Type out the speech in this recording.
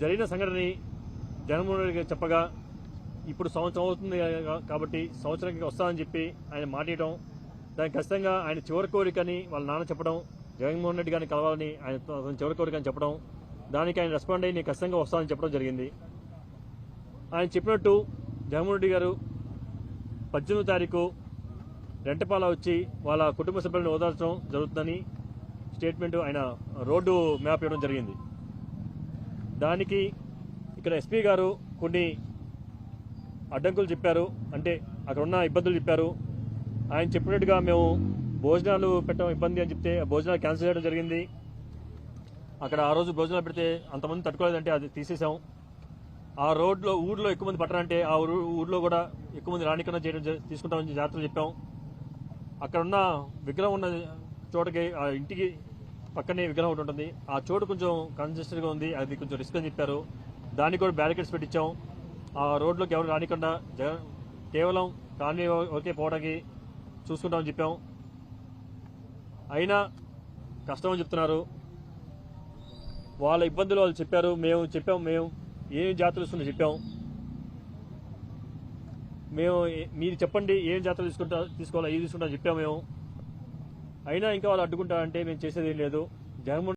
జరిగిన సంఘటనని జగన్మోహన్ రెడ్డి గారు చెప్పగా ఇప్పుడు సంవత్సరం అవుతుంది కాబట్టి సంవత్సరానికి వస్తానని చెప్పి ఆయన మాట్లాడటం దానికి ఖచ్చితంగా ఆయన చివరి కోరికని వాళ్ళ నాన్న చెప్పడం జగన్మోహన్ రెడ్డి గారిని కలవాలని ఆయన అతని చివరి కోరికని చెప్పడం దానికి ఆయన రెస్పాండ్ అయ్యి నేను ఖచ్చితంగా వస్తానని చెప్పడం జరిగింది. ఆయన చెప్పినట్టు జగన్మోహన్ రెడ్డి గారు పద్దెనిమిది తారీఖు రెంటపాల వచ్చి వాళ్ళ కుటుంబ సభ్యులను ఓదార్చడం జరుగుతుందని స్టేట్మెంట్ ఆయన రోడ్డు మ్యాప్ ఇవ్వడం జరిగింది. దానికి ఇక్కడ ఎస్పీ గారు కొన్ని అడ్డంకులు చెప్పారు. అంటే అక్కడ ఉన్న ఇబ్బందులు చెప్పారు. ఆయన చెప్పినట్టుగా మేము భోజనాలు పెట్టడం ఇబ్బంది అని చెప్తే ఆ భోజనాలు క్యాన్సిల్ చేయడం జరిగింది. అక్కడ ఆ రోజు భోజనాలు పెడితే అంతమంది తట్టుకోలేదంటే అది తీసేసాం ఆ రోడ్లో ఊర్లో ఎక్కువ మంది పట్టరంటే ఆ ఊర్లో కూడా ఎక్కువ మంది రానికన్నా చేయడం తీసుకుంటామని జాగ్రత్తలు చెప్పాం. అక్కడ ఉన్న విగ్రహం ఉన్న చోటకి ఆ ఇంటికి పక్కనే విగ్రహం ఒకటి ఉంటుంది. ఆ చోటు కొంచెం కంజెస్టెడ్గా ఉంది. అది కొంచెం రిస్క్ అని చెప్పారు. దానికి కూడా బ్యారికేడ్స్ పెట్టించాం ఆ రోడ్లోకి ఎవరు రానికుండా జగన్ కేవలం కాలనీ ఓకే పోవడానికి చూసుకుంటామని చెప్పాం. అయినా కష్టం అని చెప్తున్నారు. వాళ్ళ ఇబ్బందులు వాళ్ళు చెప్పారు. మేము చెప్పాం. మేము ఏం జాతరలు ఇస్తున్నా చెప్పాం. మేము మీరు చెప్పండి. ఏం జాతరలు తీసుకుంటా తీసుకోవాలో ఏది తీసుకుంటా చెప్పాం మేము. అయినా ఇంకా వాళ్ళు అడ్డుకుంటారంటే మేము చేసేది ఏం లేదు. జగన్మోహన్